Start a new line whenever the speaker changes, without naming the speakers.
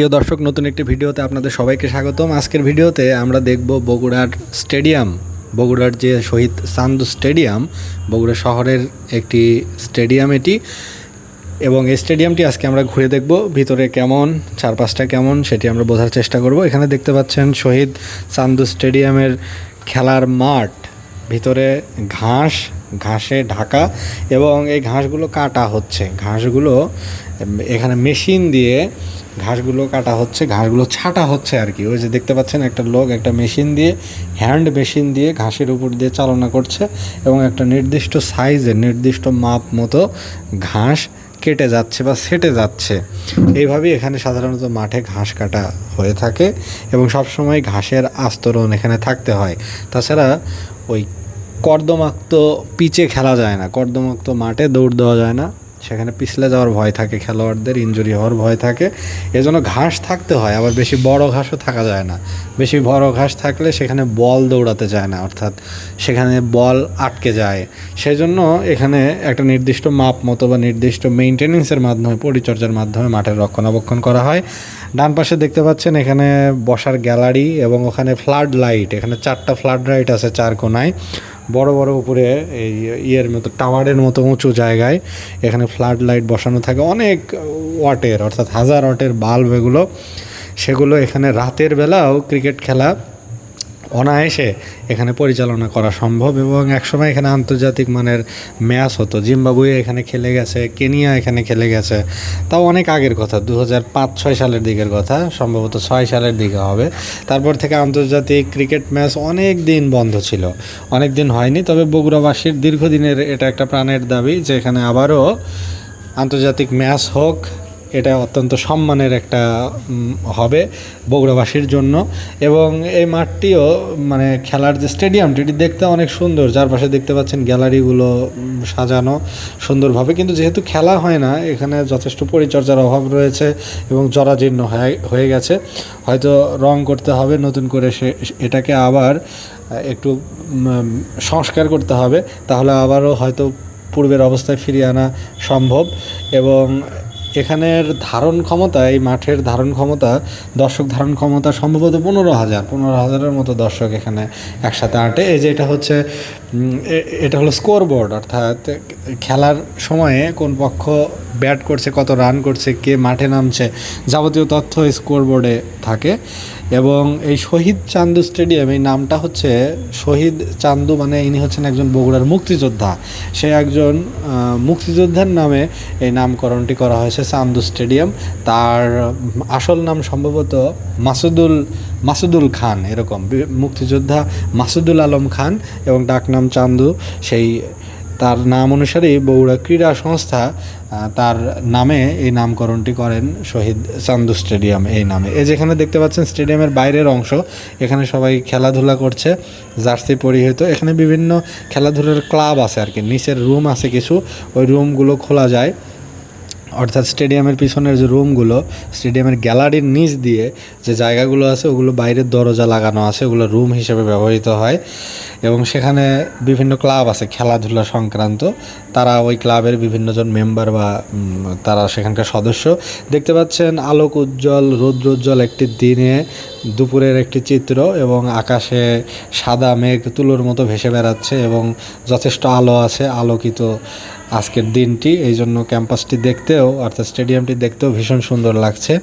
প্রিয় দর্শক, নতুন একটি ভিডিওতে আপনাদের সবাইকে স্বাগতম। আজকের ভিডিওতে আমরা দেখব বগুড়ার স্টেডিয়াম, বগুড়ার যে শহীদ চান্দু স্টেডিয়াম, বগুড়া শহরের একটি স্টেডিয়াম এটি। এবং এই স্টেডিয়ামটি আজকে আমরা ঘুরে দেখব, ভিতরে কেমন, চারপাশটা কেমন, সেটি আমরা বোঝার চেষ্টা করব। এখানে দেখতে পাচ্ছেন শহীদ চান্দু স্টেডিয়ামের খেলার মাঠ, ভিতরে ঘাস ঘাসে ঢাকা এবং এই ঘাসগুলো কাটা হচ্ছে। ঘাসগুলো এখানে মেশিন দিয়ে ঘাসগুলো কাটা হচ্ছে, ঘাসগুলো ছাটা হচ্ছে আর কি ওই যে দেখতে পাচ্ছেন একটা লোক একটা মেশিন দিয়ে, হ্যান্ড মেশিন দিয়ে ঘাসের উপর দিয়ে চালনা করছে এবং একটা নির্দিষ্ট সাইজের, নির্দিষ্ট মাপ মতো ঘাস কেটে যাচ্ছে বা সেটে যাচ্ছে। এইভাবেই এখানে সাধারণত মাঠে ঘাস কাটা হয়ে থাকে এবং সবসময় ঘাসের আস্তরণ এখানে থাকতে হয়। তাছাড়া ওই কর্দমাক্ত পিচে খেলা যায় না, কর্দমাক্ত মাঠে দৌড় দেওয়া যায় না। সেখানে পিছলে যাওয়ার ভয় থাকে, খেলোয়াড়দের ইনজুরি হওয়ার ভয় থাকে। এজন্য ঘাস থাকতে হয়, আবার বেশি বড় ঘাসও থাকা যায় না। বেশি বড় ঘাস থাকলে সেখানে বল দৌড়াতে যায় না, অর্থাৎ সেখানে বল আটকে যায়। সেই জন্য এখানে একটা নির্দিষ্ট মাপ মতো বা নির্দিষ্ট মেনটেনেন্সের মাধ্যমে, পরিচর্যার মাধ্যমে মাঠের রক্ষণাবেক্ষণ করা হয়। ডান পাশে দেখতে পাচ্ছেন এখানে বসার গ্যালারি এবং ওখানে ফ্লাড লাইট এখানে চারটা ফ্লাড লাইট আছে চার কোনায়। বড় বড় উপরে এই ইয়ের মতো, টাওয়ারের মতো উঁচু জায়গায় এখানে ফ্লাড লাইট বসানো থাকে। অনেক ওয়াটের, অর্থাৎ হাজার ওয়াটের বাল্ব এগুলো। সেগুলো এখানে রাতের বেলাও ক্রিকেট খেলা অনায়াসে এখানে পরিচালনা করা সম্ভব এবং একসময় এখানে আন্তর্জাতিক মানের ম্যাচ হতো। জিম্বাবুয়ে এখানে খেলে গেছে, কেনিয়া এখানে খেলে গেছে। তাও অনেক আগের কথা দু হাজার পাঁচ ছয় সালের দিকের কথা, সম্ভবত ছয় সালের দিকে হবে। তারপর থেকে আন্তর্জাতিক ক্রিকেট ম্যাচ অনেক দিন বন্ধ ছিল। অনেক দিন হয়নি, তবে বগুড়াবাসীর দীর্ঘদিনের এটা একটা প্রাণের দাবি যে এখানে আবারও আন্তর্জাতিক ম্যাচ হোক এটা অত্যন্ত সম্মানের একটা হবে বগুড়াবাসীর জন্য। এবং এই মাঠটিও মানে খেলার যে স্টেডিয়ামটি, এটি দেখতে অনেক সুন্দর। যার পাশে দেখতে পাচ্ছেন গ্যালারিগুলো সাজানো সুন্দরভাবে। কিন্তু যেহেতু খেলা হয় না, এখানে যথেষ্ট পরিচর্যার অভাব রয়েছে এবং জরাজীর্ণ হয়ে হয়ে গেছে। হয়তো রং করতে হবে, নতুন করে সে, এটাকে আবার একটু সংস্কার করতে হবে। তাহলে আবারও হয়তো পূর্বের অবস্থায় ফিরিয়ে আনা সম্ভব। এবং এখানের ধারণ ক্ষমতা, এই মাঠের ধারণ ক্ষমতা, দর্শক ধারণ ক্ষমতা সম্ভবত পনেরো হাজার, পনেরো হাজারের মতো দর্শক এখানে একসাথে আঁটে। এই যে এটা হচ্ছে এটা হলো স্কোর বোর্ড অর্থাৎ খেলার সময়ে কোন পক্ষ ব্যাট করছে, কত রান করছে, কে মাঠে নামছে যাবতীয় তথ্য স্কোর বোর্ডে থাকে। এবং এই শহীদ চান্দু স্টেডিয়াম এই নামটা হচ্ছে শহীদ চান্দু মানে ইনি হচ্ছেন একজন বগুড়ার মুক্তিযোদ্ধা। সে একজন মুক্তিযোদ্ধার নামে এই নামকরণটি করা হয়েছে চান্দু স্টেডিয়াম তার আসল নাম সম্ভবত মাসুদুল মাসুদুল খান এরকম। মুক্তিযোদ্ধা মাসুদুল আলম খান এবং ডাকনাম চান্দু। সেই, তার নাম অনুসারেই বগুড়া ক্রীড়া সংস্থা তার নামে এই নামকরণটি করেন শহীদ চান্দু স্টেডিয়াম এই নামে। এই যেখানে দেখতে পাচ্ছেন স্টেডিয়ামের বাইরের অংশ, এখানে সবাই খেলাধুলা করছে, জার্সি পরিহিত। এখানে বিভিন্ন খেলাধুলার ক্লাব আছে আর কি, নিচের রুম আছে কিছু, ওই রুমগুলো খোলা যায়। অর্থাৎ স্টেডিয়ামের পিছনের যে রুমগুলো, স্টেডিয়ামের গ্যালারির নিচ দিয়ে যে জায়গাগুলো আছে, ওগুলো বাইরের দরজা লাগানো আছে, ওগুলো রুম হিসেবে ব্যবহৃত হয়। এবং সেখানে বিভিন্ন ক্লাব আছে, খেলাধুলা সংক্রান্ত। তারা ওই ক্লাবের বিভিন্নজন মেম্বার বা তারা সেখানকার সদস্য। দেখতে পাচ্ছেন আলোক উজ্জ্বল রৌদ্রোজ্জ্বল একটি দিনে দুপুরের একটি চিত্র এবং আকাশে সাদা মেঘ তুলোর মতো ভেসে বেড়াচ্ছে এবং যথেষ্ট আলো আছে, আলোকিত আজকের দিনটি এই জন্য ক্যাম্পাসটি দেখতেও অর্থাৎ স্টেডিয়ামটি দেখতেও ভীষণ সুন্দর লাগছে।